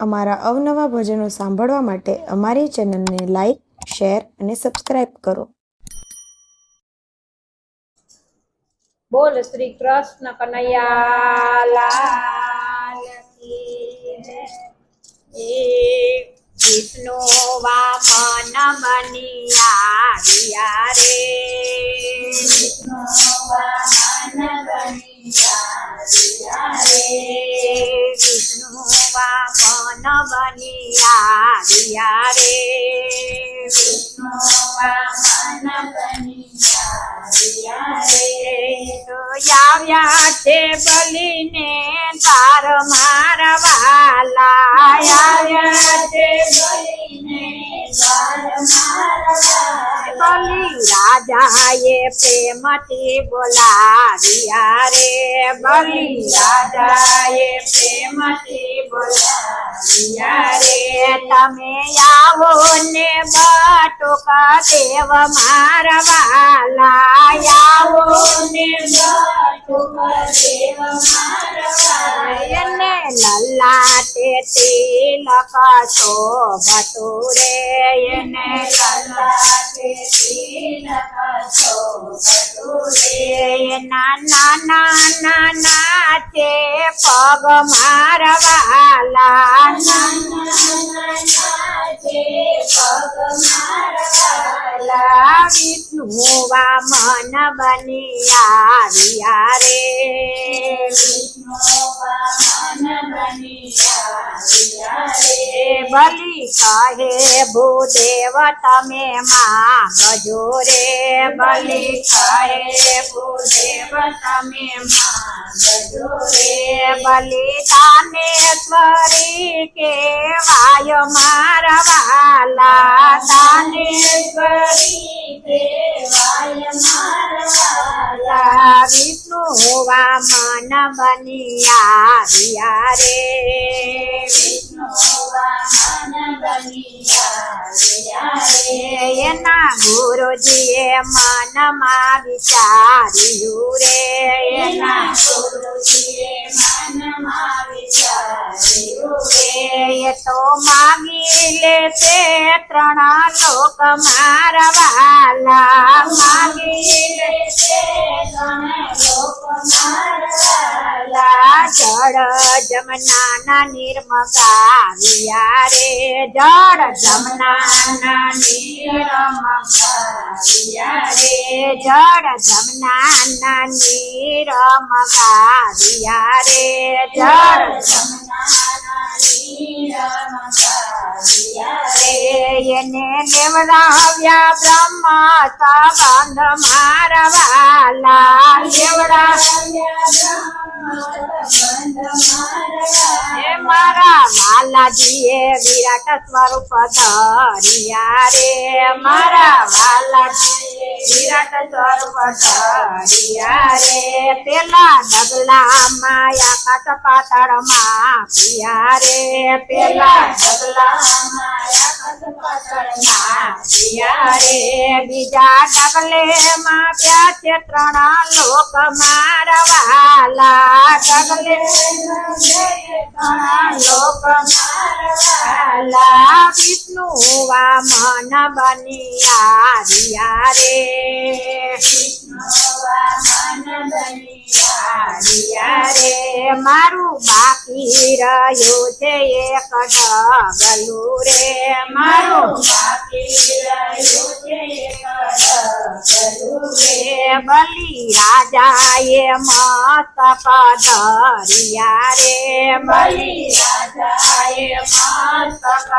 અમારા અવનવા ભજનો સાંભળવા માટે અમારી ચેનલને લાઈક શેર અને સબસ્ક્રાઇબ કરો. બોલ શ્રી કૃષ્ણ કનૈયા લાલ એ વિષ્ણુ વામન બની આવ્યા રે. વિષ્ણુ વામન બની આવ્યા રે. વિષ્ણુ વામન બની આવ્યા રે વિષ્ણુ વામન બની આવ્યા રે તો આવ્યા છે બલીને તાર મારવા આવ્યા છે બલી રાજાએ પ્રેમથી બોલાવ્યા રે. બલી રાજાએ પ્રેમથી બોલાવ્યા રે તમે આવો ને બટુકા દેવ મારા વાલા. આવો ને એને લલ્લા તે તિલક શોભતુરે એને લલ્લા તે તિલક શોભતુરે એના ના ના ના ના મારા વાલા વિષ્ણુ વામન ના ના રે વિષ્ણુ વામન મન આવ્યા રે. બલી કહે ભૂદેવ તમે માગજો રે. બલી કહે ભૂદેવ તમે માગજો રે. બલિદાનેશ્વરી કે વાય મારા વિષ્ણુ વામન બની આવ્યા રે એના ગુરુજીએ મનમાં વિચાર્યું રે એના ગુરુજીએ મનમાં તો માગી લે તે ત્રણ લોક મારા જળ જમનાના નિર્મગાવ્યા રે, જળ જમનાના નિર્મગાવ્યા રે, જળ જમનાના નિર્મગાવ્યા રે, જળ એને લેવડાવ્યા બ્રહ્મ સંબંધ મારવાલા લેવડાવ્યા હે મારા વાલાજીએ વિરાટ સ્વરૂપ ધરિયા રે. મારા વાલાજી વિરાટ સ્વરૂપ ધરિયા રે. પેલા ડગલા માયા કાટ પાતળમાં પિયા રે. પેલા ડગલા માયા બીજા ડગલે માં પ્યા છે ત્રણ લોક મારવાલા ડગલે ત્રણ લોક મારા વાલા વિષ્ણુ વામન બની આવ્યા રે વિષ્ણુ વામન બની આવ્યા રે મારું બાકી રહ્યું છે એક ડગલું રે. મારું બાકી બલી રાજાએ મસ્તક ધરિયા રે. બલી રાજાએ મસ્તક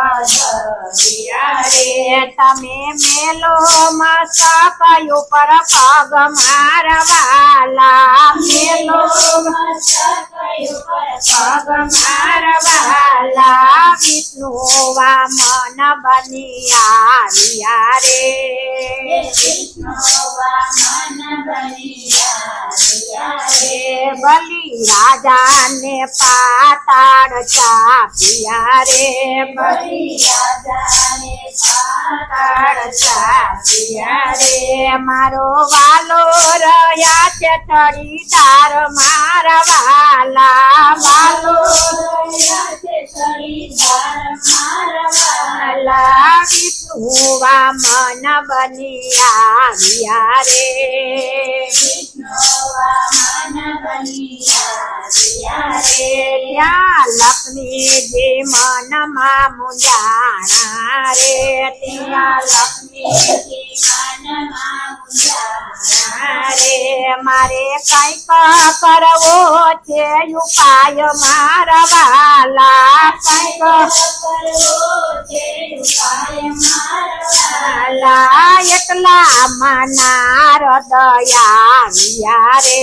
ધરિયા રે. તમે મેલો મસ્તક ઉપર પગ મારા વાલા મેલો મસ્તક ઉપર પગ મારા વાલા વિષ્ણુ વામન બની રે. વિષ્ણુ વામન બની રાજા ને પાતાળ ચાપિયા રે બલી રાજાને પાતાળ ચાપ્યા રે મારો વાલો રહ્યા છે ચડીદાર મારા વાલા વાલો રહ્યા છે ચડી વાલા વિષ્ણુ વામન બની આવ્યા રે ત્યાં લક્ષ્મીજી મનમાં મુંજાણા રે ત્યાં લક્ષ્મીજી રે મારે કંઈક કરવો છે ઉપાય મારવાલા કંઈક વાલા એકલા મના હૃદયા વિયા રે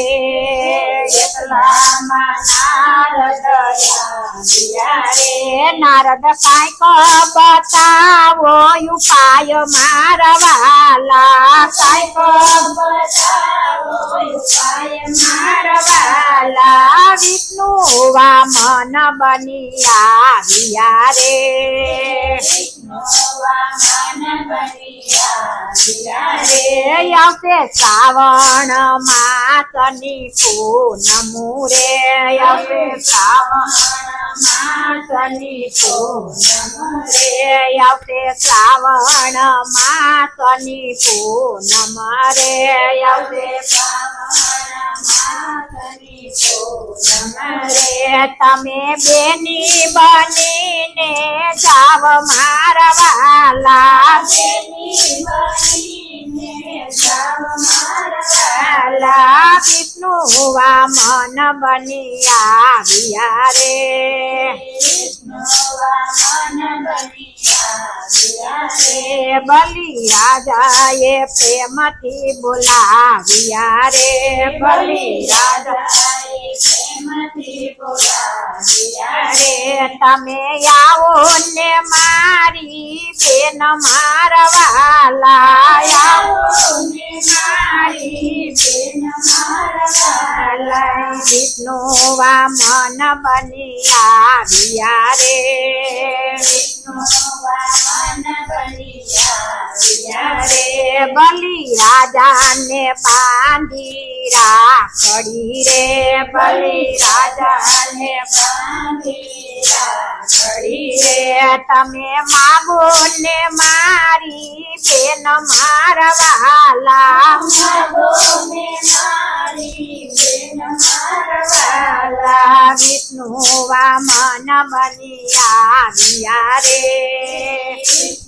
એકલા મના હૃદયા રે નારદ કાંઈક બતાવો ઉપાય મારા વાલા બતાવો ઉપાય મારવાલા. વિષ્ણુ વામન બની આવ્યા રે આવશે શ્રાવણ માસની પૂનમુ રે આવશે શ્રાવણ માસની પૂનમ રે આવશે શ્રાવણ માસની પૂનમ રે આવશે રે તમે બેની બનીને જાવ મારવાલા વિષ્ણુ વામન બની આવ્યા રે રે બલિ રાજાએ પ્રેમથી બોલાવ્યા રે બલિ તમે આવો ને મારી બેન મારવા લાયા. ને મારી બેન મારા વાલા વિષ્ણુ વામન બની આવ્યા રે. રાજાને બાંધી રાખડી રે બલી રાજાને બાંધી રાખડી રે. તમે માગો ને મારી બેન મારવા માગો ને મારી બેન મારા વાલા વિષ્ણુ વામન બની આવ્યા રે રે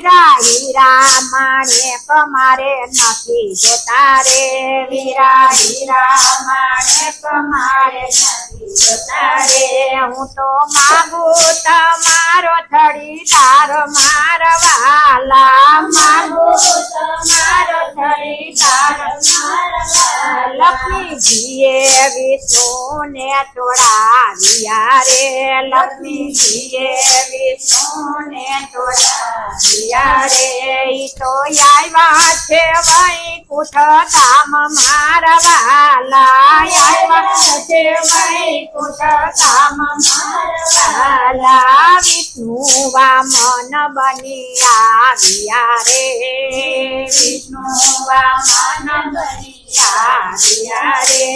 વીરા માણે કમારે નથી જોતા રે. વીરા હીરા માણે કમારે નથી જોતા રે. હું તો માગુ તમારો થડીદાર તાર મારવાલા માગુ લક્ષ્મીજીએ વિષ્ણુને તોડાવ્યા રે. લક્ષ્મીજીએ વિષ્ણુને તોડાવ્યા રે. તો આવ્યા છે વૈકુંઠ ધામ મારા વાલા આવ્યા છે વૈકુંઠ ધામ મારા વાલા વિષ્ણુ વામન બની આવ્યા રે. વિષ્ણુ વામન બની આવ્યા રે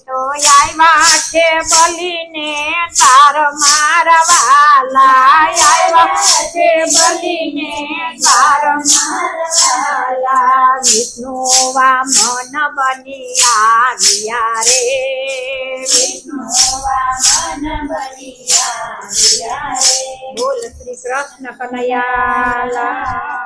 તો આવ્યા છે બલીને તાર મારવાલા આવ્યા છે બલીને તાર મારવાલા વિષ્ણુ વામન બનિયા રિયા રે વિષ્ણુ વામન બનિયા રિયા રે બોલ શ્રી કૃષ્ણ કનૈયા